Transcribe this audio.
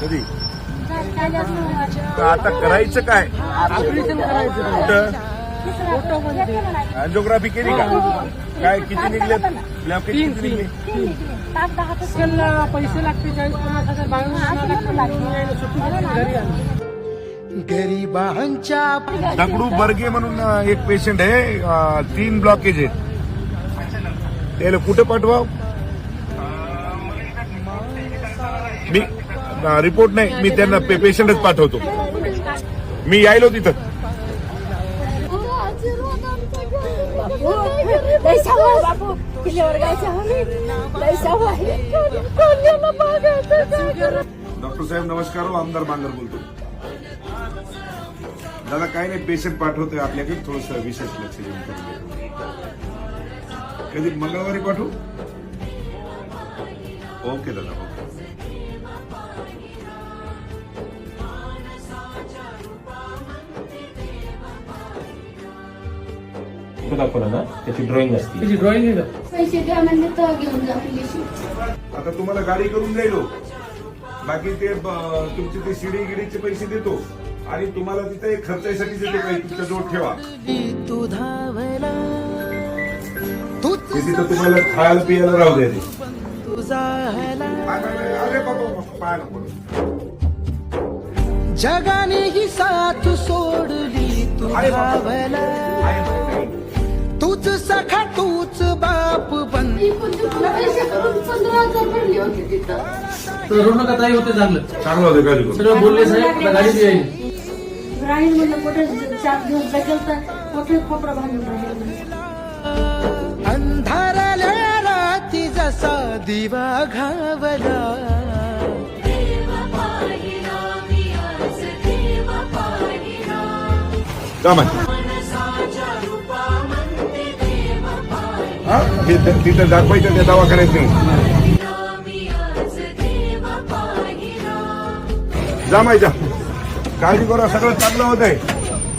कधी? तर आता करायचं काय? ऑपरेशन करायचं कुठं अँजिओग्राफी केली का? काय किती निघले? किती त्याला पैसे लागते चाळीस पन्नास हजार गरिबांच्या दगडू बर्गे म्हणून एक पेशंट आहे. तीन ब्लॉकेज आहेत. त्याला कुठे पाठवा? मी रिपोर्ट नाही. मी त्यांना पेशंटच पाठवतो. मी यायलो तिथं. डॉक्टर साहेब नमस्कार. हो, आमदार बांगर बोलतो. दादा काही नाही पेशंट पाठवतोय आपल्याकडे. थोडस विशेष लक्ष देऊन कधी मंगळवारी पाठवू? ओके दादा ओके. फोटो दाखवला ना त्याची ड्रॉइंग असते. त्याची ड्रॉइंग आहे पैसे द्या म्हणजे तर घेऊन जा पिलिशी आता तुम्हाला गाडी करून द्यायलो बाकी ते ब- तुमचे ते शिडी गिडीचे पैसे देतो. आणि तुम्हाला तिथे एक खर्चासाठी देतो काही तुमच्या जवळ ठेवा. तू धावला ते तिथं तुम्हाला खायला पियाला राहू द्या अरे बाबा जगाने ही साथ सोडली तू आहे बाबा. धावला आहे बाबा. तूच सखा तूच बाप बन. हजार भरले होते चांगलं. चांगलं होतं गाडी करून सगळं बोलले साहेब गाडी येईल म्हणलं कुठे चार दिवस बघेल तर कुठे खोपरा भांडून राहिलं दिवा घावला। काम आहे. हा? तिथं तिथं दाखवायचं त्या दवाखान्यात नाही. जा. माहिती काळजी करा सगळं चांगलं होत आहे